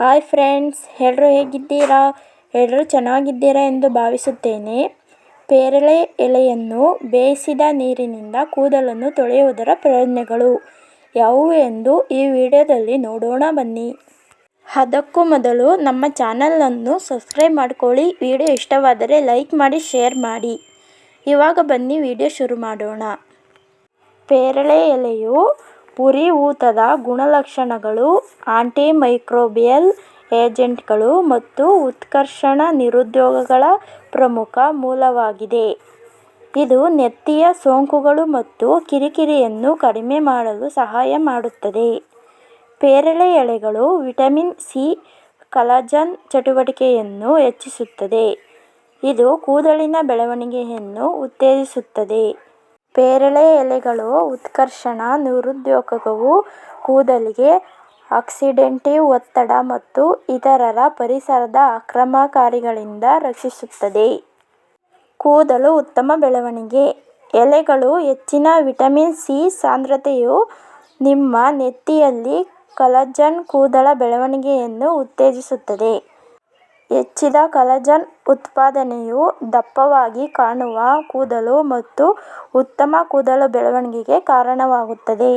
Hi friends ಎಲ್ಲರೂ ಹೇಗಿದ್ದೀರಾ? ಎಲ್ಲರೂ ಚೆನ್ನಾಗಿದ್ದೀರಾ ಎಂದು ಭಾವಿಸುತ್ತೇನೆ. ಪೇರಳೆ ಎಲೆಯನ್ನು ಬೇಯಿಸಿದ ನೀರಿನಿಂದ ಕೂದಲನ್ನು ತೊಳೆಯುವುದರ ಪ್ರಯೋಜನಗಳು ಯಾವುವು ಎಂದು ಈ ವಿಡಿಯೋದಲ್ಲಿ ನೋಡೋಣ ಬನ್ನಿ. ಅದಕ್ಕೂ ಮೊದಲು ನಮ್ಮ ಚಾನಲನ್ನು ಸಬ್ಸ್ಕ್ರೈಬ್ ಮಾಡ್ಕೊಳ್ಳಿ. ವಿಡಿಯೋ ಇಷ್ಟವಾದರೆ ಲೈಕ್ ಮಾಡಿ, ಶೇರ್ ಮಾಡಿ. ಇವಾಗ ಬನ್ನಿ, ವಿಡಿಯೋ ಶುರು ಮಾಡೋಣ. ಪೇರಳೆ ಎಲೆಯು ಉರಿಯೂತದ ಗುಣಲಕ್ಷಣಗಳು, ಆಂಟಿಮೈಕ್ರೋಬಿಯಲ್ ಏಜೆಂಟ್ಗಳು ಮತ್ತು ಉತ್ಕರ್ಷಣ ನಿರುದ್ಯೋಗಗಳ ಪ್ರಮುಖ ಮೂಲವಾಗಿದೆ. ಇದು ನೆತ್ತಿಯ ಸೋಂಕುಗಳು ಮತ್ತು ಕಿರಿಕಿರಿಯನ್ನು ಕಡಿಮೆ ಮಾಡಲು ಸಹಾಯ ಮಾಡುತ್ತದೆ. ಪೇರಳೆ ಎಲೆಗಳು ವಿಟಮಿನ್ ಸಿ, ಕಲಜನ್ ಚಟುವಟಿಕೆಯನ್ನು ಹೆಚ್ಚಿಸುತ್ತದೆ. ಇದು ಕೂದಲಿನ ಬೆಳವಣಿಗೆಯನ್ನು ಉತ್ತೇಜಿಸುತ್ತದೆ. ಪೇರಳೆ ಎಲೆಗಳು, ಉತ್ಕರ್ಷಣ, ನಿರುದ್ಯೋಗವು, ಕೂದಲಿಗೆ ಆಕ್ಸಿಡೆಂಟಿವ್ ಒತ್ತಡ ಮತ್ತು ಇತರ ಪರಿಸರದ ಆಕ್ರಮಣಕಾರಿಗಳಿಂದ ರಕ್ಷಿಸುತ್ತದೆ. ಕೂದಲು ಉತ್ತಮ ಬೆಳವಣಿಗೆ. ಎಲೆಗಳು ಹೆಚ್ಚಿನ ವಿಟಮಿನ್ ಸಿ ಸಾಂದ್ರತೆಯು ನಿಮ್ಮ ನೆತ್ತಿಯಲ್ಲಿ ಕಾಲಜನ್ ಕೂದಲ ಬೆಳವಣಿಗೆಯನ್ನು ಉತ್ತೇಜಿಸುತ್ತದೆ. ಹೆಚ್ಚಿದ ಕಾಲಜನ್ ಉತ್ಪಾದನೆಯು ದಪ್ಪವಾಗಿ ಕಾಣುವ ಕೂದಲು ಮತ್ತು ಉತ್ತಮ ಕೂದಲು ಬೆಳವಣಿಗೆಗೆ ಕಾರಣವಾಗುತ್ತದೆ.